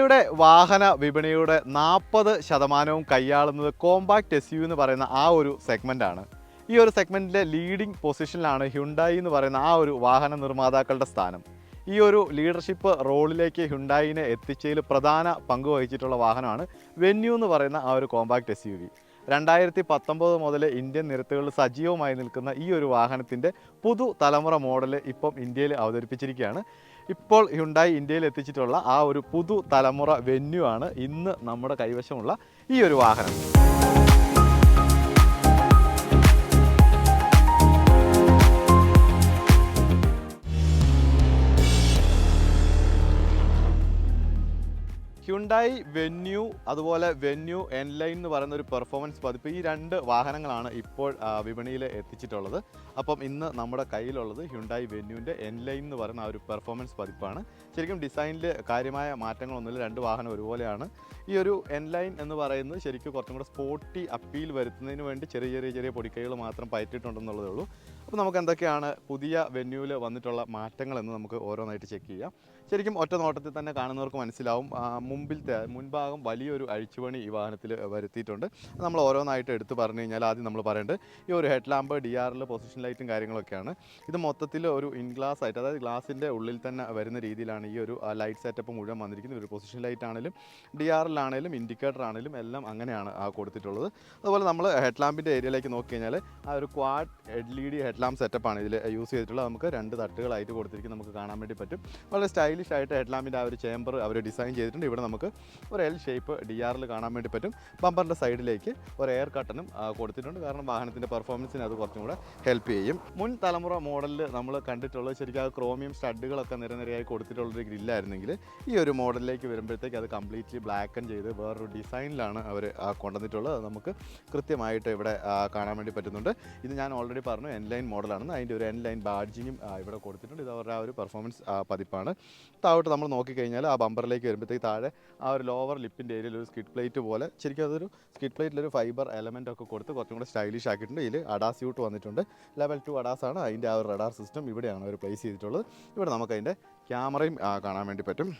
ഇന്ത്യയുടെ വാഹന വിപണിയുടെ നാൽപ്പത് ശതമാനവും കൈയാളുന്നത് കോമ്പാക്ട് എസ് യു എന്ന് പറയുന്ന ആ ഒരു സെഗ്മെന്റാണ് ഈ ഒരു സെഗ്മെന്റിലെ ലീഡിംഗ് പൊസിഷനിലാണ് ഹ്യുണ്ടായി എന്ന് പറയുന്ന ആ ഒരു വാഹന നിർമ്മാതാക്കളുടെ സ്ഥാനം. ഈ ഒരു ലീഡർഷിപ്പ് റോളിലേക്ക് ഹ്യുണ്ടായിനെ എത്തിച്ചതിൽ പ്രധാന പങ്ക് വഹിച്ചിട്ടുള്ള വാഹനമാണ് വെന്യൂ എന്ന് പറയുന്ന ആ ഒരു കോമ്പാക്ട് എസ് യു വി രണ്ടായിരത്തി പത്തൊമ്പത് മുതൽ ഇന്ത്യൻ നിരത്തുകളിൽ സജീവമായി നിൽക്കുന്ന ഈ ഒരു വാഹനത്തിന്റെ പുതു തലമുറ മോഡൽ ഇപ്പം ഇന്ത്യയിൽ അവതരിപ്പിച്ചിരിക്കുകയാണ്. ഇപ്പോൾ ഹ്യുണ്ടായി ഇന്ത്യയിൽ എത്തിച്ചിട്ടുള്ള ആ ഒരു പുതു തലമുറ വെന്യൂ ആണ് ഇന്ന് നമ്മുടെ കൈവശമുള്ള ഈ ഒരു വാഹനം. ഹ്യുണ്ടായി വെന്യൂ അതുപോലെ വെന്യൂ എൻ ലൈൻ എന്ന് പറയുന്ന ഒരു പെർഫോമൻസ് പതിപ്പ് ഈ രണ്ട് വാഹനങ്ങളാണ് ഇപ്പോൾ വിപണിയിൽ എത്തിച്ചിട്ടുള്ളത്. അപ്പം ഇന്ന് നമ്മുടെ കയ്യിലുള്ളത് ഹ്യുണ്ടായി വെന്യൂവിന്റെ എൻലൈൻ എന്ന് പറയുന്ന ആ ഒരു പെർഫോമൻസ് പതിപ്പാണ്. ശരിക്കും ഡിസൈനിൽ കാര്യമായ മാറ്റങ്ങളൊന്നുമില്ല. രണ്ട് വാഹനം ഒരുപോലെയാണ്. ഈ ഒരു എൻ ലൈൻ എന്ന് പറയുന്നത് ശരിക്കും കുറച്ചും കൂടെ സ്പോർട്ടി അപ്പീൽ വരുത്തുന്നതിന് വേണ്ടി ചെറിയ ചെറിയ ചെറിയ പൊടിക്കൈകൾ മാത്രം പയറ്റിയിട്ടുണ്ടെന്നുള്ളതേ ഉള്ളൂ. അപ്പോൾ നമുക്ക് എന്തൊക്കെയാണ് പുതിയ വെന്യൂവിൽ വന്നിട്ടുള്ള മാറ്റങ്ങൾ എന്ന് നമുക്ക് ഓരോന്നായിട്ട് ചെക്ക് ചെയ്യാം. ശരിക്കും ഒറ്റ നോട്ടത്തിൽ തന്നെ കാണുന്നവർക്ക് മനസ്സിലാവും. മുമ്പിലത്തെ മുൻഭാഗം വലിയൊരു അഴിച്ചുപണി ഈ വാഹനത്തിൽ വരുത്തിയിട്ടുണ്ട്. നമ്മൾ ഓരോന്നായിട്ട് എടുത്തു പറഞ്ഞു കഴിഞ്ഞാൽ ആദ്യം നമ്മൾ പറയേണ്ടത് ഈ ഒരു ഹെഡ് ലാമ്പ് ഡി ആറിൽ പൊസിഷൻ ലൈറ്റും കാര്യങ്ങളൊക്കെയാണ്. ഇത് മൊത്തത്തിൽ ഒരു ഇൻ ഗ്ലാസ് ആയിട്ട് അതായത് ഗ്ലാസിന്റെ ഉള്ളിൽ തന്നെ വരുന്ന രീതിയിലാണ് ഈ ഒരു ലൈറ്റ് സെറ്റപ്പ് മുഴുവൻ വന്നിരിക്കുന്നത്. ഒരു പൊസിഷൻ ലൈറ്റ് ആണെങ്കിലും ഡി ആറിലാണെങ്കിലും ഇൻഡിക്കേറ്റർ ആണെങ്കിലും എല്ലാം അങ്ങനെയാണ് കൊടുത്തിട്ടുള്ളത്. അതുപോലെ നമ്മൾ ഹെഡ് ലാമ്പിന്റെ ഏരിയയിലേക്ക് നോക്കി കഴിഞ്ഞാൽ ആ ഒരു quad L E D head lamp സെറ്റപ്പാണ് ഇതിൽ യൂസ് ചെയ്തിട്ടുള്ളത് നമുക്ക് രണ്ട് തട്ടുകളായിട്ട് കൊടുത്തിരിക്കും. നമുക്ക് കാണാൻ വേണ്ടി പറ്റും. വളരെ സ്റ്റൈലിഷ് ആയിട്ട് ഹെഡ് ലാമ്പിന്റെ ആ ഒരു ചേമ്പർ അവർ ഡിസൈൻ ചെയ്തിട്ടുണ്ട്. ഇവിടെ നമുക്ക് ഒരു എൽ ഷേപ്പ് ഡി ആറിൽ കാണാൻ വേണ്ടി പറ്റും. ബമ്പറിന്റെ സൈഡിലേക്ക് ഒരു എയർ കട്ടനും കൊടുത്തിട്ടുണ്ട്. കാരണം വാഹനത്തിന്റെ പെർഫോമൻസിന് അത് കുറച്ചും കൂടെ ഹെൽപ്പ് ചെയ്യും. മുൻ തലമുറ മോഡലിൽ നമ്മൾ കണ്ടിട്ടുള്ളത് ശരിക്കും ആ ക്രോമിയം സ്റ്റഡുകളൊക്കെ നിരനിരയായി കൊടുത്തിട്ടുള്ളൊരു ഗ്രില്ലായിരുന്നെങ്കിൽ ഈ ഒരു മോഡലിലേക്ക് വരുമ്പോഴത്തേക്ക് അത് കംപ്ലീറ്റ്ലി ബ്ലാക്ക് ബ്ലാക്കൻ ചെയ്ത് വേറൊരു ഡിസൈനിലാണ് അവർ കൊണ്ടുവന്നിട്ടുള്ളത്. നമുക്ക് കൃത്യമായിട്ട് ഇവിടെ കാണാൻ വേണ്ടി പറ്റുന്നുണ്ട്. ഇത് ഞാൻ ഓൾറെഡി പറഞ്ഞു. എൻ ലൈൻ മോഡലാണെന്ന് അതിന്റെ ഒരു എൻ ലൈൻ ബാഡ്ജിങ്ങും ഇവിടെ കൊടുത്തിട്ടുണ്ട്. ഇത് അവരുടെ ആ ഒരു പെർഫോമൻസ് പതിപ്പാണ്. താഴോട്ട് നമ്മൾ നോക്കിക്കഴിഞ്ഞാൽ ആ ബമ്പറിലേക്ക് വരുമ്പോഴത്തേക്ക് താഴെ ആ ഒരു ലോവർ ലിപ്പിന്റെ ഏരിയയിൽ ഒരു സ്കിഡ് പ്ലേറ്റ് പോലെ ശരിക്കും അതൊരു സ്കിഡ് പ്ലേറ്റിലൊരു ഫൈബർ എലമെന്റ് ഒക്കെ കൊടുത്ത് കുറച്ചും കൂടെ സ്റ്റൈലിഷ് ആക്കിയിട്ടുണ്ട്. ഇതിൽ അഡാസ് യൂട്ട് വന്നിട്ടുണ്ട്. ലെവൽ ടു അഡാസ് ആണ്. അതിന്റെ ആ ഒരു റഡാർ സിസ്റ്റം ഇവിടെയാണ് അവർ പ്ലേസ് ചെയ്തിട്ടുള്ളത്. ഇവിടെ നമുക്ക് അതിന്റെ ക്യാമറയും കാണാൻ വേണ്ടി പറ്റും.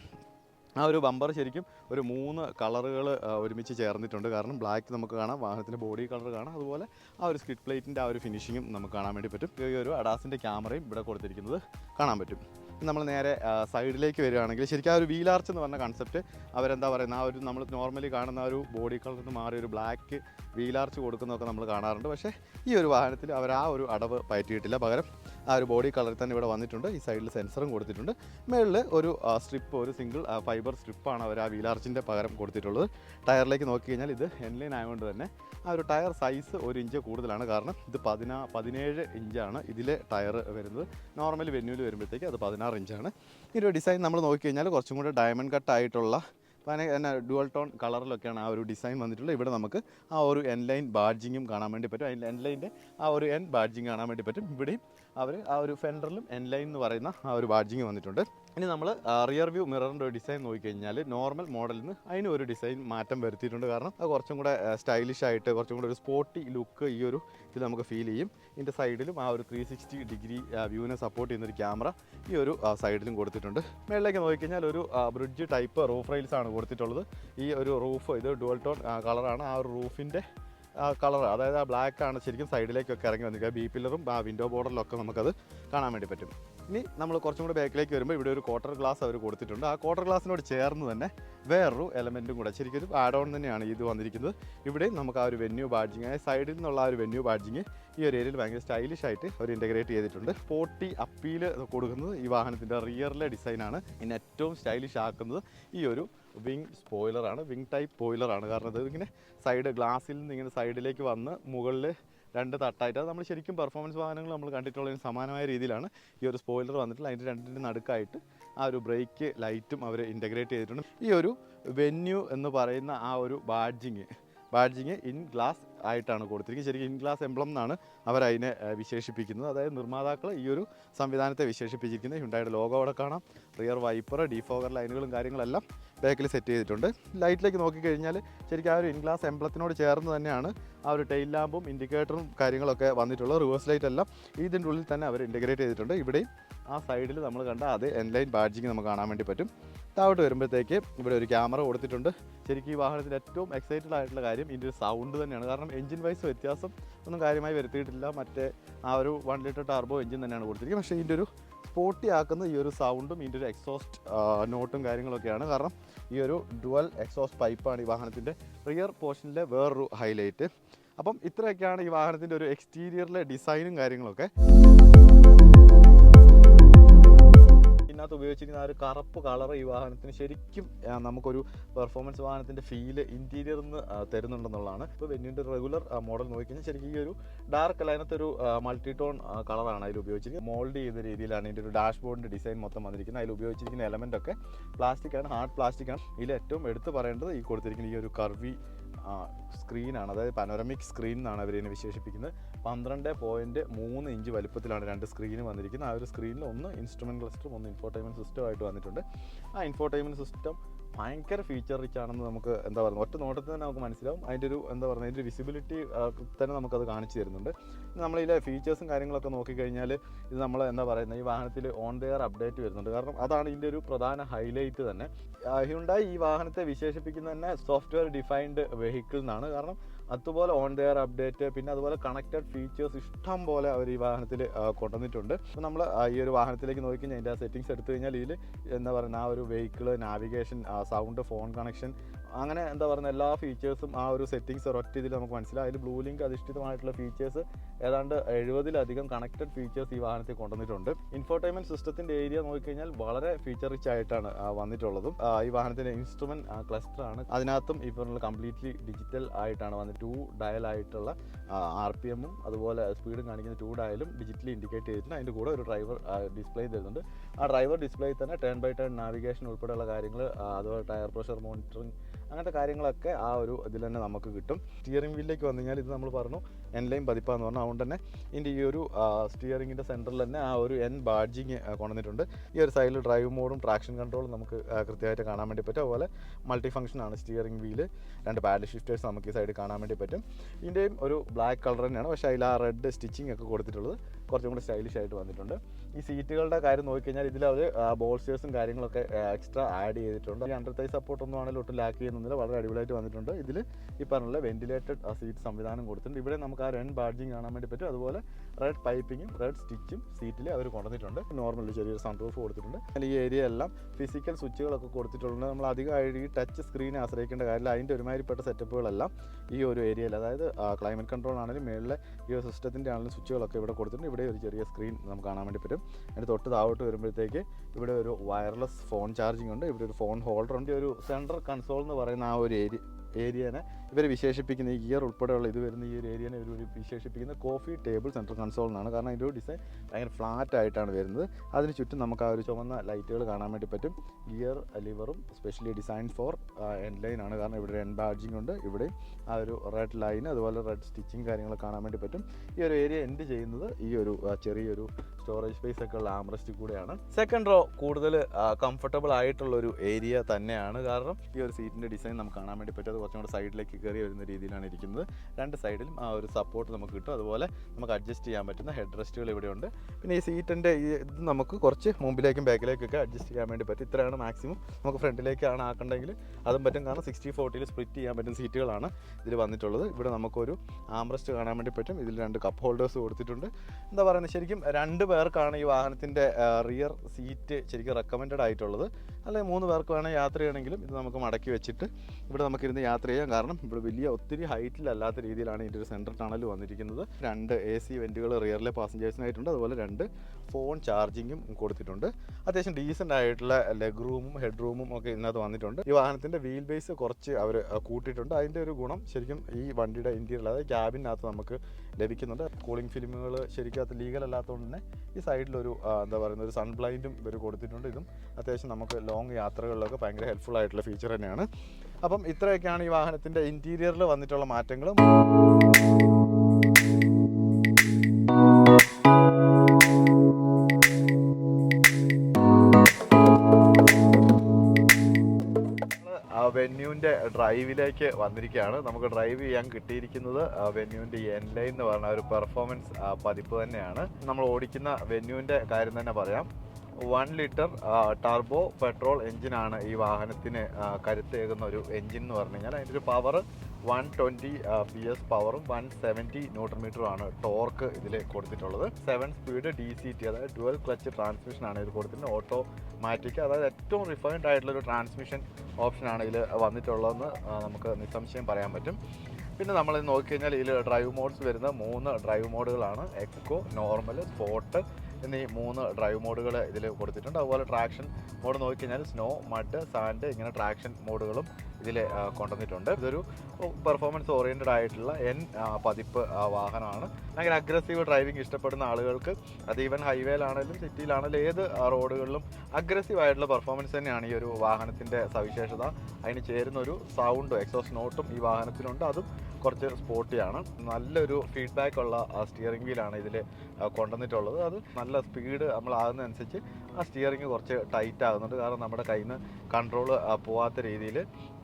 ആ ഒരു ബമ്പർ ശരിക്കും ഒരു മൂന്ന് കളറുകൾ ഒരുമിച്ച് ചേർന്നിട്ടുണ്ട്. കാരണം ബ്ലാക്ക് നമുക്ക് കാണാം വാഹനത്തിന്റെ ബോഡി കളർ കാണാം. അതുപോലെ ആ ഒരു സ്കിഡ് പ്ലേറ്റിന്റെ ആ ഒരു ഫിനിഷിങ്ങും നമുക്ക് കാണാൻ വേണ്ടി പറ്റും. ഈ ഒരു അഡാസിന്റെ ക്യാമറയും ഇവിടെ കൊടുത്തിരിക്കുന്നത് കാണാൻ പറ്റും. നമ്മൾ നേരെ സൈഡിലേക്ക് വരികയാണെങ്കിൽ ശരിക്കും ആ ഒരു വീൽ ആർച്ച് എന്ന് പറഞ്ഞ കൺസെപ്റ്റ് അവരെന്താ പറയുന്നത്? ആ ഒരു നമ്മൾ നോർമലി കാണുന്ന ഒരു ബോഡി കളറിൽ നിന്ന് മാറി ഒരു ബ്ലാക്ക് ആർച്ച് കൊടുക്കുന്നതൊക്കെ നമ്മൾ കാണാറുണ്ട്. പക്ഷേ ഈ ഒരു വാഹനത്തിൽ അവർ ആ ഒരു അടവ് പയറ്റിയിട്ടില്ല. പകരം ആ ഒരു ബോഡി കളറിൽ തന്നെ ഇവിടെ വന്നിട്ടുണ്ട്. ഈ സൈഡിൽ സെൻസറും കൊടുത്തിട്ടുണ്ട്. മേളിൽ ഒരു സ്ട്രിപ്പ് ഒരു സിംഗിൾ ഫൈബർ സ്ട്രിപ്പാണ് അവർ ആ വീലാർച്ചിന്റെ പകരം കൊടുത്തിട്ടുള്ളത്. ടയറിലേക്ക് നോക്കി കഴിഞ്ഞാൽ ഇത് എൻലൈൻ ആയതുകൊണ്ട് തന്നെ ആ ഒരു ടയർ സൈസ് ഒരു ഇഞ്ച് കൂടുതലാണ്. കാരണം ഇത് പതിനാ പതിനേഴ് ഇഞ്ചാണ് ഇതിലെ ടയർ വരുന്നത്. നോർമലി വെന്യൂവിൽ വരുമ്പോഴത്തേക്ക് അത് പതിനാറ് ഇഞ്ചാണ് ഈ ഒരു ഡിസൈൻ നമ്മൾ നോക്കിക്കഴിഞ്ഞാൽ കുറച്ചും കൂടെ ഡയമണ്ട് കട്ട് ആയിട്ടുള്ള എന്നാ ഡുവൽ ടോൺ കളറിലൊക്കെയാണ് ആ ഒരു ഡിസൈൻ വന്നിട്ടുള്ളത്. ഇവിടെ നമുക്ക് ആ ഒരു എൻ ലൈൻ ബാഡ്ജിങ്ങും കാണാൻ വേണ്ടി പറ്റും. അതിൽ എൻ ലൈന്റെ ആ ഒരു എൻ ബാഡ്ജിങ് കാണാൻ വേണ്ടി പറ്റും. ഇവിടെയും അവർ ആ ഒരു ഫെൻഡറിലും എൻ ലൈൻ എന്ന് പറയുന്ന ആ ഒരു ബാഡ്ജിങ് വന്നിട്ടുണ്ട്. ഇനി നമ്മൾ റിയർ വ്യൂ മിററിന്റെ ഒരു ഡിസൈൻ നോക്കിക്കഴിഞ്ഞാൽ നോർമൽ മോഡലിൽ നിന്ന് അതിന് ഒരു ഡിസൈൻ മാറ്റം വരുത്തിയിട്ടുണ്ട്. കാരണം അത് കുറച്ചും കൂടെ സ്റ്റൈലിഷ് ആയിട്ട് കുറച്ചും കൂടെ ഒരു സ്പോർട്ടി ലുക്ക് ഈ ഒരു ഇത് നമുക്ക് ഫീൽ ചെയ്യും. ഇതിന്റെ സൈഡിലും ആ ഒരു ത്രീ സിക്സ്റ്റി ഡിഗ്രി വ്യൂവിനെ സപ്പോർട്ട് ചെയ്യുന്ന ഒരു ക്യാമറ ഈ ഒരു സൈഡിലും കൊടുത്തിട്ടുണ്ട്. മേളിലേക്ക് നോക്കിക്കഴിഞ്ഞാൽ ഒരു ബ്രിഡ്ജ് ടൈപ്പ് റൂഫ് റെയിൽസ് ആണ് കൊടുത്തിട്ടുള്ളത്. ഈ ഒരു റൂഫ് ഇത് ഡുവൽ ടോൺ കളറാണ് ആ ഒരു റൂഫിന്റെ കളർ അതായത് ആ ബ്ലാക്ക് ആണ് ശരിക്കും സൈഡിലേക്കൊക്കെ ഇറങ്ങി വന്നിരിക്കുക. ബി പില്ലറും ആ വിൻഡോ ബോർഡറിലൊക്കെ നമുക്കത് കാണാൻ വേണ്ടി പറ്റും. ഇനി നമ്മൾ കുറച്ചും കൂടെ ബാക്കിലേക്ക് വരുമ്പോൾ ഇവിടെ ഒരു ക്വാർട്ടർ ഗ്ലാസ് അവർ കൊടുത്തിട്ടുണ്ട്. ആ ക്വാർട്ടർ ഗ്ലാസിനോട് ചേർന്ന് തന്നെ വേറൊരു എലമെന്റും കൂടെ. ശരിക്കും ഒരു ആഡ് ഓൺ തന്നെയാണ് ഇത് വന്നിരിക്കുന്നത്. ഇവിടെയും നമുക്ക് ആ ഒരു വെന്യൂ ബാഡ്ജിങ് അതായത് സൈഡിൽ നിന്നുള്ള ആ ഒരു വെന്യൂ ബാഡ്ജിങ് ഈ ഒരു ഏരിയയിൽ ഭയങ്കര സ്റ്റൈലിഷ് ആയിട്ട് അവർ ഇന്റഗ്രേറ്റ് ചെയ്തിട്ടുണ്ട്. സ്പോർട്ടി അപ്പീൽ കൊടുക്കുന്നത് ഈ വാഹനത്തിന്റെ റിയറിലെ ഡിസൈനാണ് ഇതിനെ ഏറ്റവും സ്റ്റൈലിഷ് ആക്കുന്നത് ഈ ഒരു വിങ് സ്പോയിലറാണ് വിങ് ടൈപ്പ് പോയിലറാണ് കാരണം ഇത് ഇങ്ങനെ സൈഡ് ഗ്ലാസ്സിൽ നിന്ന് ഇങ്ങനെ സൈഡിലേക്ക് വന്ന് മുകളിൽ രണ്ട് തട്ടായിട്ട്. അത് നമ്മൾ ശരിക്കും പെർഫോമൻസ് വാഹനങ്ങൾ നമ്മൾ കണ്ടിട്ടുള്ളതിന് സമാനമായ രീതിയിലാണ്. ഈ ഒരു സ്പോയിലർ വന്നിട്ടുള്ള അതിന്റെ രണ്ടിന്റെ നടുക്കായിട്ട് ആ ഒരു ബ്രേക്ക് ലൈറ്റും അവർ ഇന്റഗ്രേറ്റ് ചെയ്തിട്ടുണ്ട്. ഈ ഒരു വെന്യൂ എന്ന് പറയുന്ന ആ ഒരു ബാഡ്ജിങ് ബാഡ്ജിങ് ഇൻ ഗ്ലാസ് ആയിട്ടാണ് കൊടുത്തിരിക്കുന്നത്. ശരിക്കും ഇൻ ഗ്ലാസ് എംബ്ലം എന്നാണ് അവർ അതിനെ വിശേഷിപ്പിക്കുന്നത്. അതായത് നിർമ്മാതാക്കൾ ഈ ഒരു സംവിധാനത്തെ വിശേഷിപ്പിച്ചിരിക്കുന്നത്. ഹുണ്ടായുടെ ലോഗോ അവിടെ കാണാം. റിയർ വൈപ്പർ ഡിഫോഗർ ലൈനുകളും കാര്യങ്ങളെല്ലാം ബാക്കിൽ സെറ്റ് ചെയ്തിട്ടുണ്ട്. ലൈറ്റിലേക്ക് നോക്കിക്കഴിഞ്ഞാൽ ശരിക്കും ആ ഒരു ഇൻഗ്ലാസ് എംബ്ലത്തിനോട് ചേർന്ന് തന്നെയാണ് ആ ഒരു ടെയിൽ ലാമ്പും ഇൻഡിക്കേറ്ററും കാര്യങ്ങളൊക്കെ വന്നിട്ടുള്ളത്. റിവേഴ്സ് ലൈറ്റ് എല്ലാം ഇതിന്റെ ഉള്ളിൽ തന്നെ അവർ ഇന്റഗ്രേറ്റ് ചെയ്തിട്ടുണ്ട്. ഇവിടെയും ആ സൈഡിൽ നമ്മൾ കണ്ട അതേ എൻലൈൻ ബാഡ്ജിങ് നമുക്ക് കാണാൻ വേണ്ടി പറ്റും. താഴോട്ട് വരുമ്പോഴത്തേക്ക് ഇവിടെ ഒരു ക്യാമറ കൊടുത്തിട്ടുണ്ട്. ശരിക്കും ഈ വാഹനത്തിൽ ഏറ്റവും എക്സൈറ്റഡ് ആയിട്ടുള്ള കാര്യം ഇതിന്റെ ഒരു സൗണ്ട് തന്നെയാണ്. കാരണം എഞ്ചിൻ വൈസ് വ്യത്യാസം ഒന്നും കാര്യമായി വരുത്തിയിട്ടില്ല. മറ്റേ ആ ഒരു വൺ ലിറ്റർ ടർബോ എഞ്ചിൻ തന്നെയാണ് കൊടുത്തിരിക്കുന്നത്. പക്ഷേ ഇതിന്റെ ഒരു സ്പോട്ടി ആക്കുന്ന ഈ ഒരു സൗണ്ടും ഇതിന്റെ ഒരു എക്സോസ്റ്റ് നോട്ടും കാര്യങ്ങളൊക്കെയാണ്. കാരണം ഈ ഒരു ഡുവൽ എക്സോസ്റ്റ് പൈപ്പാണ് ഈ വാഹനത്തിന്റെ റിയർ പോർഷനിലെ വേറൊരു ഹൈലൈറ്റ് അപ്പം ഇത്രയൊക്കെയാണ് ഈ വാഹനത്തിന്റെ ഒരു എക്സ്റ്റീരിയറിലെ ഡിസൈനും കാര്യങ്ങളൊക്കെ. ഇതിനകത്ത് ഉപയോഗിച്ചിരിക്കുന്ന ആ ഒരു കറുപ്പ് കളർ ഈ വാഹനത്തിന് ശരിക്കും നമുക്കൊരു പെർഫോമൻസ് വാഹനത്തിന്റെ ഫീൽ ഇന്റീരിയറിൽ നിന്ന് തരുന്നുണ്ടെന്നുള്ളതാണ്. ഇപ്പോൾ വെന്യൂന്റെ റെഗുലർ മോഡൽ നോക്കിക്കഴിഞ്ഞാൽ ശരിക്കും ഈ ഒരു ഡാർക്ക് അതിനകത്ത് ഒരു മൾട്ടി ടോൺ കളറാണ് അതിൽ ഉപയോഗിച്ചിരിക്കുന്നത്. മോൾഡ് ചെയ്ത രീതിയിലാണ് ഇതിന്റെ ഒരു ഡാഷ് ബോർഡിന്റെ ഡിസൈൻ മൊത്തം വന്നിരിക്കുന്നത്. അതിൽ ഉപയോഗിച്ചിരിക്കുന്ന എലമെന്റ് ഒക്കെ പ്ലാസ്റ്റിക് ആണ് ഹാർഡ് പ്ലാസ്റ്റിക് ആണ്. ഇതിൽ ഏറ്റവും എടുത്തു പറയേണ്ടത് ഈ കൊടുത്തിരിക്കുന്ന ഈ ഒരു കർവി സ്ക്രീനാണ് അതായത് പനോരമിക് സ്ക്രീൻ എന്നാണ് അവരതിനെ വിശേഷിപ്പിക്കുന്നത്. പന്ത്രണ്ട് പോയിന്റ് മൂന്ന് ഇഞ്ച് വലുപ്പത്തിലാണ് രണ്ട് സ്ക്രീൻ വന്നിരിക്കുന്നത്. ആ ഒരു സ്ക്രീനിൽ ഒന്ന് ഇൻസ്ട്രുമെന്റ് ക്ലസ്റ്ററും ഒന്ന് ഇൻഫോർടൈൻമെന്റ് സിസ്റ്റമായിട്ട് വന്നിട്ടുണ്ട്. ആ ഇൻഫോർടൈൻമെന്റ് സിസ്റ്റം ഭയങ്കര ഫീച്ചർ റിച്ച് ആണെന്ന് നമുക്ക് എന്താ പറയുക ഒറ്റ നോട്ടത്തിൽ തന്നെ നമുക്ക് മനസ്സിലാവും. അതിന്റെ ഒരു എന്താ പറയുക അതിന്റെ വിസിബിലിറ്റി തന്നെ നമുക്കത് കാണിച്ചു തരുന്നുണ്ട്. നമ്മളിതിലെ ഫീച്ചേഴ്സും കാര്യങ്ങളൊക്കെ നോക്കിക്കഴിഞ്ഞാൽ ഇത് നമ്മൾ എന്താ പറയുന്നത്? ഈ വാഹനത്തിൽ ഓൺ ദെയർ അപ്ഡേറ്റ് വരുന്നുണ്ട്. കാരണം അതാണ് ഇതിന്റെ ഒരു പ്രധാന ഹൈലൈറ്റ് തന്നെ. ഹ്യുണ്ടായി ഈ വാഹനത്തെ വിശേഷിപ്പിക്കുന്ന തന്നെ സോഫ്റ്റ്വെയർ ഡിഫൈൻഡ് വെഹിക്കിൾ എന്നാണ് കാരണം അതുപോലെ ഓൺ ദെയർ അപ്ഡേറ്റ് പിന്നെ അതുപോലെ കണക്റ്റഡ് ഫീച്ചേഴ്സ് ഇഷ്ടം പോലെ അവർ ഈ വാഹനത്തിൽ കൊണ്ടുവന്നിട്ടുണ്ട്. അപ്പോൾ നമ്മൾ ഈ ഒരു വാഹനത്തിലേക്ക് നോക്കിക്കഴിഞ്ഞാൽ അതിന്റെ ആ സെറ്റിങ്സ് എടുത്തു കഴിഞ്ഞാൽ ഇതിൽ എന്താ പറയുക ആ ഒരു vehicle navigation sound phone connection അങ്ങനെ എന്താ പറയുക എല്ലാ ഫീച്ചേഴ്സും ആ ഒരു സെറ്റിങ്സ് ഒരൊറ്റ ഇതിൽ നമുക്ക് മനസ്സിലായി. അതിൽ ബ്ലൂ ലിങ്ക് അധിഷ്ഠിതമായിട്ടുള്ള ഫീച്ചേഴ്സ് ഏതാണ്ട് എഴുപതിലധികം കണക്റ്റഡ് ഫീച്ചേഴ്സ് ഈ വാഹനത്തിൽ കൊണ്ടുവന്നിട്ടുണ്ട്. ഇൻഫോർടൈൻമെന്റ് സിസ്റ്റത്തിന്റെ ഏരിയ നോക്കിക്കഴിഞ്ഞാൽ വളരെ ഫീച്ചർ റിച്ച് ആയിട്ടാണ് വന്നിട്ടുള്ളതും. ഈ വാഹനത്തിന്റെ ഇൻസ്ട്രുമെന്റ് ക്ലസ്റ്റർ ആണ്. അതിനകത്തും ഈ കംപ്ലീറ്റ്ലി ഡിജിറ്റൽ ആയിട്ടാണ് വന്നത് ടു ഡയൽ ആയിട്ടുള്ള ആർ പി എമ്മും അതുപോലെ സ്പീഡും കാണിക്കുന്ന ടു ഡയലും ഡിജിറ്റലി ഇൻഡിക്കേറ്റ് ചെയ്തിട്ടുണ്ട്. അതിന്റെ കൂടെ ഒരു ഡ്രൈവർ ഡിസ്പ്ലേ തരുന്നുണ്ട്. ആ ഡ്രൈവർ ഡിസ്പ്ലേയിൽ തന്നെ ടേൺ ബൈ ടേൺ നാവിഗേഷൻ ഉൾപ്പെടെയുള്ള കാര്യങ്ങൾ അതുപോലെ ടയർ പ്രഷർ മോണിറ്ററിങ് അങ്ങനത്തെ കാര്യങ്ങളൊക്കെ ആ ഒരു ഇതിൽ തന്നെ നമുക്ക് കിട്ടും. സ്റ്റിയറിംഗ് വീലിലേക്ക് വന്നു കഴിഞ്ഞാൽ ഇത് നമ്മൾ പറഞ്ഞു എൻ ലൈൻ പതിപ്പാന്ന് പറഞ്ഞു. അതുകൊണ്ട് തന്നെ ഇതിന്റെ ഈ ഒരു സ്റ്റിയറിംഗിന്റെ സെന്ററിൽ തന്നെ ആ ഒരു എൻ ബാഡ്ജിങ് കൊണ്ടുവന്നിട്ടുണ്ട്. ഈ ഒരു സൈഡിൽ ഡ്രൈവ് മോഡും ട്രാക്ഷൻ കൺട്രോളും നമുക്ക് കൃത്യമായിട്ട് കാണാൻ വേണ്ടി പറ്റും. അതുപോലെ മൾട്ടി ഫംഗ്ഷൻ ആണ് സ്റ്റിയറിംഗ് വീൽ രണ്ട് പാഡൽ ഷിഫ്റ്റേഴ്സ് നമുക്ക് ഈ സൈഡിൽ കാണാൻ വേണ്ടി പറ്റും. ഇതിന്റെയും ഒരു ബ്ലാക്ക് കളർ തന്നെയാണ്. പക്ഷേ അതിൽ ആ റെഡ് സ്റ്റിച്ചിങ് ഒക്കെ കൊടുത്തിട്ടുള്ളത്. കുറച്ചും കൂടി സ്റ്റൈലിഷ് ആയിട്ട് വന്നിട്ടുണ്ട്. ഈ സീറ്റുകളുടെ കാര്യം നോക്കിക്കഴിഞ്ഞാൽ ഇതിൽ അവർ ബോൾസ്റ്റേഴ്സും കാര്യങ്ങളൊക്കെ എക്സ്ട്രാ ആഡ് ചെയ്തിട്ടുണ്ട്. ഈ അണ്ടർ തൈ സപ്പോർട്ട് ഒന്നും ആണെങ്കിലും ഒട്ടും ലാക്ക് ചെയ്യുന്നില്ല വളരെ അടിപൊളിയായിട്ട് വന്നിട്ടുണ്ട്. ഇതിൽ ഈ പറഞ്ഞുള്ള വെന്റിലേറ്റഡ് സീറ്റ് സംവിധാനം കൊടുത്തിട്ടുണ്ട്. ഇവിടെ നമുക്ക് ആ റെഡ് ബാഡ്ജിങ് കാണാൻ വേണ്ടി പറ്റും. അതുപോലെ റെഡ് പൈപ്പിങ്ങും റെഡ് സ്റ്റിച്ചും സീറ്റിൽ അവർ കൊണ്ടുവന്നിട്ടുണ്ട്. നോർമൽ ചെറിയൊരു സൺ റൂഫ് കൊടുത്തിട്ടുണ്ട്. അതിൽ ഈ ഏരിയ എല്ലാം ഫിസിക്കൽ സ്വിച്ചുകളൊക്കെ കൊടുത്തിട്ടുണ്ട്. നമ്മൾ അധികമായിട്ട് ഈ ടച്ച് സ്ക്രീനെ ആശ്രയിക്കേണ്ട കാര്യമില്ല. അതിന്റെ ഒരുമാതിരിപ്പെട്ട സെറ്റപ്പുകളെല്ലാം ഈ ഒരു ഏരിയയിൽ അതായത് ക്ലൈമറ്റ് കൺട്രോൾ ആണെങ്കിലും മേളിലെ ഈ സിസ്റ്റത്തിന്റെ ആണെങ്കിലും സ്വിച്ചുകളൊക്കെ ഇവിടെ കൊടുത്തിട്ടുണ്ട്. ഒരു ചെറിയ സ്ക്രീൻ നമുക്ക് കാണാൻ വേണ്ടി പറ്റും. അതിന് തൊട്ട് താവോട്ട് വരുമ്പോഴത്തേക്ക് ഇവിടെ ഒരു വയർലെസ് ഫോൺ ചാർജിംഗ് ഉണ്ട്. ഇവിടെ ഒരു ഫോൺ ഹോൾഡർ ഉണ്ട്. ഒരു സെൻട്രൽ കൺസോൾ എന്ന് പറയുന്ന ആ ഒരു ഏരിയ ഏരിയനെ ഇവർ വിശേഷിപ്പിക്കുന്ന ഈ ഗിയർ ഉൾപ്പെടെയുള്ള ഇത് വരുന്ന ഈ ഒരു ഏരിയനെ ഇവർ വിശേഷിപ്പിക്കുന്ന കോഫി ടേബിൾ സെൻട്രൽ കൺസോൾ എന്നാണ്. കാരണം ഇതിന്റെ ഡിസൈൻ ഭയങ്കര ഫ്ലാറ്റ് ആയിട്ടാണ് വരുന്നത്. അതിന് ചുറ്റും നമുക്ക് ആ ഒരു ചുവന്ന ലൈറ്റുകൾ കാണാൻ വേണ്ടി പറ്റും. Gear ലിവറും specially design for N line ആണ്. കാരണം ഇവിടെ എൻ ബാഡ്ജിങ് ഉണ്ട്. ഇവിടെ ആ ഒരു റെഡ് ലൈൻ അതുപോലെ റെഡ് സ്റ്റിച്ചിങ് കാര്യങ്ങൾ കാണാൻ വേണ്ടി പറ്റും. ഈ ഒരു ഏരിയ എൻഡ് ചെയ്യുന്നത് ഈ ഒരു ചെറിയൊരു സ്റ്റോറേജ് സ്പേസ് ഒക്കെ ഉള്ള ആംറസ്റ്റ് കൂടെയാണ്. സെക്കൻഡ് റോ കൂടുതൽ കംഫർട്ടബിൾ ആയിട്ടുള്ള ഒരു ഏരിയ തന്നെയാണ്. കാരണം ഈ ഒരു സീറ്റിന്റെ ഡിസൈൻ നമുക്ക് കാണാൻ വേണ്ടി പറ്റും. അത് കുറച്ചും കൂടെ സൈഡിലേക്ക് കയറി വരുന്ന രീതിയിലാണ് ഇരിക്കുന്നത്. രണ്ട് സൈഡിലും ആ ഒരു സപ്പോർട്ട് നമുക്ക് കിട്ടും. അതുപോലെ നമുക്ക് അഡ്ജസ്റ്റ് ചെയ്യാൻ പറ്റുന്ന ഹെഡ് റെസ്റ്റുകൾ ഇവിടെയുണ്ട്. പിന്നെ ഈ സീറ്റിന്റെ ഈ ഇത് നമുക്ക് കുറച്ച് മുമ്പിലേക്കും ബാക്കിലേക്കൊക്കെ അഡ്ജസ്റ്റ് ചെയ്യാൻ വേണ്ടി പറ്റും. ഇത്രയാണ് മാക്സിമം നമുക്ക് ഫ്രണ്ടിലേക്കാണ് ആക്കണ്ടെങ്കിൽ അതും പറ്റും. കാരണം സിക്സ്റ്റി ഫോർട്ടിയിൽ സ്പ്ലിറ്റ് ചെയ്യാൻ പറ്റുന്ന സീറ്റുകളാണ് ഇതിൽ വന്നിട്ടുള്ളത്. ഇവിടെ നമുക്കൊരു ആംറസ്റ്റ് കാണാൻ വേണ്ടി പറ്റും. ഇതിൽ രണ്ട് കപ്പ് ഹോൾഡേഴ്സ് കൊടുത്തിട്ടുണ്ട്. എന്താ പറയുന്നത് ശരിക്കും രണ്ട് പേർക്കാണ് ഈ വാഹനത്തിന്റെ റിയർ സീറ്റ് ശരിക്കും റെക്കമെൻഡഡ് ആയിട്ടുള്ളത്. അല്ലെങ്കിൽ മൂന്ന് പേർക്ക് വേണേൽ യാത്ര ചെയ്യണമെങ്കിലും ഇത് നമുക്ക് മടക്കി വെച്ചിട്ട് ഇവിടെ നമുക്കിരുന്ന് യാത്ര ചെയ്യാം. കാരണം ഇവിടെ വലിയ ഒത്തിരി ഹൈറ്റിലല്ലാത്ത രീതിയിലാണ് ഇതിന്റെ ഒരു സെൻട്രൽ ടണൽ വന്നിരിക്കുന്നത്. രണ്ട് എ സി വെന്റുകൾ റിയറിലെ പാസഞ്ചേഴ്സിനായിട്ടുണ്ട് അതുപോലെ രണ്ട് ഫോൺ ചാർജിങ്ങും കൊടുത്തിട്ടുണ്ട്. അത്യാവശ്യം ഡീസന്റ് ആയിട്ടുള്ള ലെഗ് റൂമും ഹെഡ് റൂമും ഒക്കെ ഇതിനകത്ത് വന്നിട്ടുണ്ട്. ഈ വാഹനത്തിന്റെ വീൽ ബേസ് കുറച്ച് അവർ കൂട്ടിയിട്ടുണ്ട്. അതിന്റെ ഒരു ഗുണം ശരിക്കും ഈ വണ്ടിയുടെ ഇന്റീരിയർ അതായത് ക്യാബിനകത്ത് നമുക്ക് ലഭിക്കുന്നുണ്ട് കൂളിംഗ് ഫിലിമുകൾ ശരിക്കും ലീഗൽ അല്ലാത്തതുകൊണ്ട് തന്നെ ഈ സൈഡിലൊരു എന്താ പറയുന്ന ഒരു സൺ ബ്ലൈൻഡും ഇവർ കൊടുത്തിട്ടുണ്ട്. ഇതും അത്യാവശ്യം നമുക്ക് ലോങ് യാത്രകളിലൊക്കെ ഭയങ്കര ഹെൽപ്ഫുൾ ആയിട്ടുള്ള ഫീച്ചർ തന്നെയാണ്. അപ്പം ഇത്രയൊക്കെയാണ് ഈ വാഹനത്തിന്റെ ഇന്റീരിയറിൽ വന്നിട്ടുള്ള മാറ്റങ്ങൾ വെന്യൂവിന്റെ ഡ്രൈവിലേക്ക് വന്നിരിക്കുകയാണ്. നമുക്ക് ഡ്രൈവ് ചെയ്യാൻ കിട്ടിയിരിക്കുന്നത് വെന്യൂവിന്റെ എൻ ലൈൻ എന്ന് പറഞ്ഞ ഒരു പെർഫോമൻസ് പതിപ്പ് തന്നെയാണ്. നമ്മൾ ഓടിക്കുന്ന വെന്യൂവിന്റെ കാര്യം തന്നെ പറയാം. വൺ ലിറ്റർ ടർബോ പെട്രോൾ എഞ്ചിനാണ് ഈ വാഹനത്തിന് കരുത്തേകുന്ന ഒരു എഞ്ചിൻ എന്ന് പറഞ്ഞു കഴിഞ്ഞാൽ അതിന്റെ ഒരു power one twenty P S പവറും വൺ സെവന്റി ന്യൂട്രൺ മീറ്ററുമാണ് ടോർക്ക് ഇതിൽ കൊടുത്തിട്ടുള്ളത്. Seven speed D C T അതായത് ഡുവൽ ക്ലച്ച് ട്രാൻസ്മിഷനാണ് ഇതിൽ കൊടുത്തിട്ടുള്ളത്. ഓട്ടോമാറ്റിക് അതായത് ഏറ്റവും റിഫൈൻഡ് ആയിട്ടുള്ള ഒരു ട്രാൻസ്മിഷൻ ഓപ്ഷനാണ് ഇതിൽ വന്നിട്ടുള്ളതെന്ന് നമുക്ക് നിസ്സംശയം പറയാൻ പറ്റും. പിന്നെ നമ്മൾ നോക്കിക്കഴിഞ്ഞാൽ ഇതിൽ ഡ്രൈവ് മോഡ്സ് വരുന്ന മൂന്ന് ഡ്രൈവ് മോഡുകളാണ് എക്കോ നോർമൽ സ്പോട്ട് എന്നീ മൂന്ന് ഡ്രൈവ് മോഡുകൾ ഇതിൽ കൊടുത്തിട്ടുണ്ട്. അതുപോലെ ട്രാക്ഷൻ മോഡ് നോക്കിക്കഴിഞ്ഞാൽ സ്നോ മഡ് സാൻഡ് ഇങ്ങനെ ട്രാക്ഷൻ മോഡുകളും ഇതിൽ കൊണ്ടുവന്നിട്ടുണ്ട്. ഇതൊരു പെർഫോമൻസ് ഓറിയന്റഡ് ആയിട്ടുള്ള എൻ പതിപ്പ് വാഹനമാണ്. അങ്ങനെ അഗ്രസീവ് ഡ്രൈവിംഗ് ഇഷ്ടപ്പെടുന്ന ആളുകൾക്ക് അത് ഈവൻ ഹൈവേയിലാണെങ്കിലും സിറ്റിയിലാണെങ്കിലും ഏത് റോഡുകളിലും അഗ്രസീവ് ആയിട്ടുള്ള പെർഫോമൻസ് തന്നെയാണ് ഈ ഒരു വാഹനത്തിന്റെ സവിശേഷത. അതിന് ചേരുന്ന ഒരു സൗണ്ടും എക്സോസ് നോട്ടും ഈ വാഹനത്തിനുണ്ട്. അതും കുറച്ച് സ്പോർട്ടിയാണ് നല്ലൊരു ഫീഡ്ബാക്ക് ഉള്ള സ്റ്റിയറിംഗ് വീലാണ് ഇതിൽ കൊണ്ടുവന്നിട്ടുള്ളത്. അത് നല്ല സ്പീഡ് നമ്മൾ ആകുന്നതനുസരിച്ച് ആ സ്റ്റിയറിങ് കുറച്ച് ടൈറ്റ് ആകുന്നുണ്ട്. കാരണം നമ്മുടെ കയ്യിൽ നിന്ന് കൺട്രോൾ പോവാത്ത രീതിയിൽ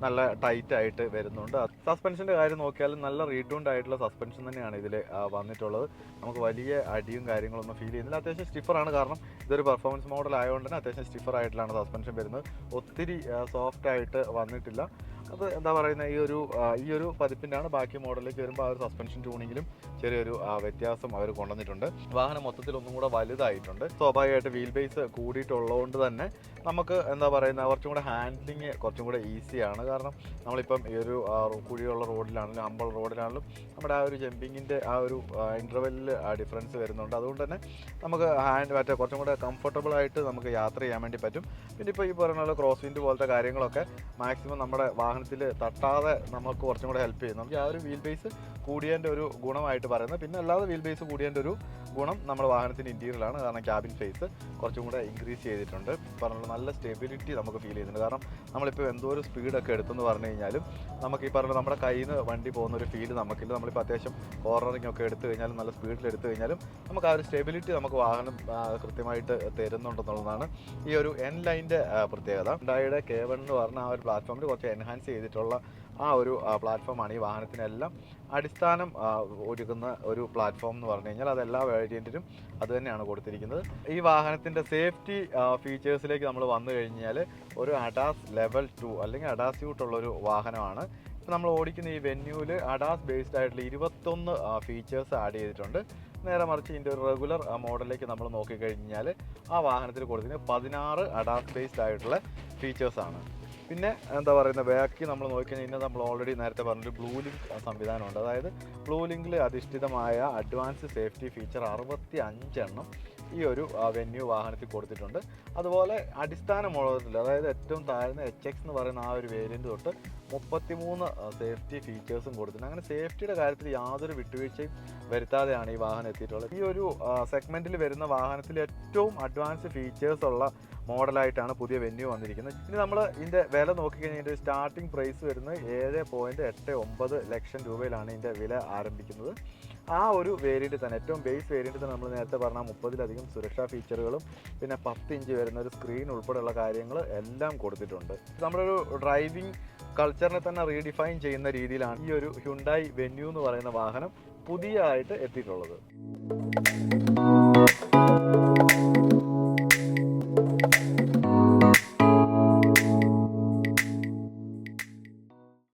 നല്ല ടൈറ്റ് ആയിട്ട് വരുന്നുണ്ട്. സസ്പെൻഷന്റെ കാര്യം നോക്കിയാലും നല്ല റീട്യൂൺഡ് ആയിട്ടുള്ള സസ്പെൻഷൻ തന്നെയാണ് ഇതിൽ വന്നിട്ടുള്ളത്. നമുക്ക് വലിയ അടിയും കാര്യങ്ങളൊന്നും ഫീൽ ചെയ്യുന്നില്ല. അത്യാവശ്യം സ്റ്റിഫറാണ് കാരണം ഇതൊരു പെർഫോമൻസ് മോഡൽ ആയതുകൊണ്ട് തന്നെ അത്യാവശ്യം സ്റ്റിഫർ ആയിട്ടുള്ളതാണ് സസ്പെൻഷൻ വരുന്നത്. ഒത്തിരി സോഫ്റ്റ് ആയിട്ട് വന്നിട്ടില്ല. അത് എന്താ പറയുന്ന ഈ ഒരു ഈ ഒരു പതിപ്പിന്റെയാണ് ബാക്കി മോഡലിലേക്ക് വരുമ്പോൾ ആ ഒരു സസ്പെൻഷൻ ട്യൂണിങ്ങിലും ചെറിയൊരു വ്യത്യാസം അവർ കൊണ്ടുവന്നിട്ടുണ്ട്. വാഹനം മൊത്തത്തിൽ ഒന്നും കൂടെ വലുതായിട്ടുണ്ട്. സ്വാഭാവികമായിട്ട് വീൽ ബേസ് കൂടിയിട്ടുള്ളതുകൊണ്ട് തന്നെ നമുക്ക് എന്താ പറയുന്ന കുറച്ചും കൂടെ ഹാൻഡ്ലിങ് കുറച്ചും കൂടെ ഈസിയാണ് കാരണം നമ്മളിപ്പം ഈ ഒരു കുഴിയുള്ള റോഡിലാണെങ്കിലും അമ്പൾ റോഡിലാണെങ്കിലും നമ്മുടെ ആ ഒരു ജമ്പിങ്ങിന്റെ ആ ഒരു ഇന്റർവെല്ലിൽ ഡിഫറൻസ് വരുന്നുണ്ട്. അതുകൊണ്ട് തന്നെ നമുക്ക് ഹാൻഡ് മറ്റേ കുറച്ചും കൂടെ കംഫർട്ടബിൾ ആയിട്ട് നമുക്ക് യാത്ര ചെയ്യാൻ വേണ്ടി പറ്റും. പിന്നെ ഇപ്പോൾ ഈ പറഞ്ഞ ക്രോസ് വിൻഡ് പോലത്തെ കാര്യങ്ങളൊക്കെ മാക്സിമം നമ്മുടെ വാഹനത്തിൽ തട്ടാതെ നമുക്ക് കുറച്ചും കൂടെ ഹെൽപ്പ് ചെയ്യും നമുക്ക് ആ ഒരു വീൽ ബേസ് കൂടിയതിന്റെ ഒരു ഗുണമായിട്ട് പറയുന്നത് പിന്നെ അല്ലാതെ വീൽ ബേസ് കൂടിയതിന്റെ ഒരു ഗുണം നമ്മുടെ വാഹനത്തിന്റെ ഇന്റീരിയലാണ് കാരണം ക്യാബിൻ ഫേസ് കുറച്ചും കൂടെ ഇൻക്രീസ് ചെയ്തിട്ടുണ്ട്. പറഞ്ഞുള്ള നല്ല സ്റ്റെബിലിറ്റി നമുക്ക് ഫീൽ ചെയ്യുന്നുണ്ട്. കാരണം നമ്മളിപ്പോൾ എന്തോ ഒരു സ്പീഡൊക്കെ എടുത്തെന്ന് പറഞ്ഞു കഴിഞ്ഞാലും നമുക്ക് ഈ പറഞ്ഞ നമ്മുടെ കയ്യിൽ നിന്ന് വണ്ടി പോകുന്ന ഒരു ഫീൽ നമുക്കില്ല. നമ്മളിപ്പോൾ അത്യാവശ്യം കോർണറിങ് ഒക്കെ എടുത്തു കഴിഞ്ഞാലും നല്ല സ്പീഡിൽ എടുത്തു കഴിഞ്ഞാലും നമുക്ക് ആ ഒരു സ്റ്റെബിലിറ്റി നമുക്ക് വാഹനം കൃത്യമായിട്ട് തരുന്നുണ്ടെന്നുള്ളതാണ് ഈ ഒരു എൻ ലൈന്റെ പ്രത്യേകത. ഉണ്ടായുടെ കെ എന്ന് പറഞ്ഞ ആ ഒരു പ്ലാറ്റ്ഫോമിൽ കുറച്ച് എൻഹാൻസ് ചെയ്തിട്ടുള്ള ആ ഒരു പ്ലാറ്റ്ഫോമാണ് ഈ വാഹനത്തിനെല്ലാം അടിസ്ഥാനം ഒരുക്കുന്ന ഒരു പ്ലാറ്റ്ഫോം എന്ന് പറഞ്ഞു കഴിഞ്ഞാൽ അത് എല്ലാ വേരിയന്റിനും അത് തന്നെയാണ് കൊടുത്തിരിക്കുന്നത്. ഈ വാഹനത്തിന്റെ സേഫ്റ്റി ഫീച്ചേഴ്സിലേക്ക് നമ്മൾ വന്നു കഴിഞ്ഞാൽ ഒരു അഡാസ് ലെവൽ ടു അല്ലെങ്കിൽ അഡാസ് യൂട്ടുള്ള ഒരു വാഹനമാണ്. ഇപ്പം നമ്മൾ ഓടിക്കുന്ന ഈ വെന്യൂവിൽ അഡാസ് ബേസ്ഡ് ആയിട്ടുള്ള ഇരുപത്തൊന്ന് ഫീച്ചേഴ്സ് ആഡ് ചെയ്തിട്ടുണ്ട്. നേരെ മറിച്ച് ഇതിന്റെ ഒരു റെഗുലർ മോഡലിലേക്ക് നമ്മൾ നോക്കിക്കഴിഞ്ഞാൽ ആ വാഹനത്തിൽ കൊടുത്തിട്ട് പതിനാറ് അഡാസ് ബേസ്ഡ് ആയിട്ടുള്ള ഫീച്ചേഴ്സാണ് പിന്നെ എന്താ പറയുന്നത് ബാക്കി നമ്മൾ നോക്കിക്കഴിഞ്ഞാൽ നമ്മൾ ഓൾറെഡി നേരത്തെ പറഞ്ഞൊരു ബ്ലൂ ലിങ്ക് സംവിധാനമുണ്ട്. അതായത് ബ്ലൂ ലിങ്കിൽ അധിഷ്ഠിതമായ അഡ്വാൻസ് സേഫ്റ്റി ഫീച്ചർ അറുപത്തി അഞ്ചെണ്ണം ഈ ഒരു വെന്യൂ വാഹനത്തിൽ കൊടുത്തിട്ടുണ്ട്. അതുപോലെ അടിസ്ഥാന മോഡലത്തിൽ അതായത് ഏറ്റവും താഴ്ന്ന എച്ച് എക്സ് എന്ന് പറയുന്ന ആ ഒരു വേരിയന്റ് തൊട്ട് മുപ്പത്തിമൂന്ന് സേഫ്റ്റി ഫീച്ചേഴ്സും കൊടുത്തിട്ടുണ്ട്. അങ്ങനെ സേഫ്റ്റിയുടെ കാര്യത്തിൽ യാതൊരു വിട്ടുവീഴ്ചയും വരുത്താതെയാണ് ഈ വാഹനം എത്തിയിട്ടുള്ളത്. ഈ ഒരു സെഗ്മെന്റിൽ വരുന്ന വാഹനത്തിൽ ഏറ്റവും അഡ്വാൻസ് ഫീച്ചേഴ്സ് ഉള്ള മോഡലായിട്ടാണ് പുതിയ വെന്യൂ വന്നിരിക്കുന്നത്. ഇനി നമ്മൾ ഇതിന്റെ വില നോക്കിക്കഴിഞ്ഞാൽ സ്റ്റാർട്ടിംഗ് പ്രൈസ് വരുന്നത് ഏഴ് പോയിന്റ് എട്ട് ഒമ്പത് ലക്ഷം രൂപയിലാണ് ഇതിന്റെ വില ആരംഭിക്കുന്നത്. ആ ഒരു വേരിയന്റ് തന്നെ ഏറ്റവും ബേസ് വേരിയന്റ് തന്നെ നമ്മൾ നേരത്തെ പറഞ്ഞ മുപ്പതിലധികം സുരക്ഷാ ഫീച്ചറുകളും പിന്നെ പത്ത് ഇഞ്ച് വരുന്ന ഒരു സ്ക്രീൻ ഉൾപ്പെടെയുള്ള കാര്യങ്ങൾ എല്ലാം കൊടുത്തിട്ടുണ്ട്. നമ്മളൊരു ഡ്രൈവിംഗ് കൾച്ചറിനെ തന്നെ റീഡിഫൈൻ ചെയ്യുന്ന രീതിയിലാണ് ഈ ഒരു ഹ്യുണ്ടായി വെന്യൂ എന്ന് പറയുന്ന വാഹനം പുതിയതായിട്ട് എത്തിയിട്ടുള്ളത്.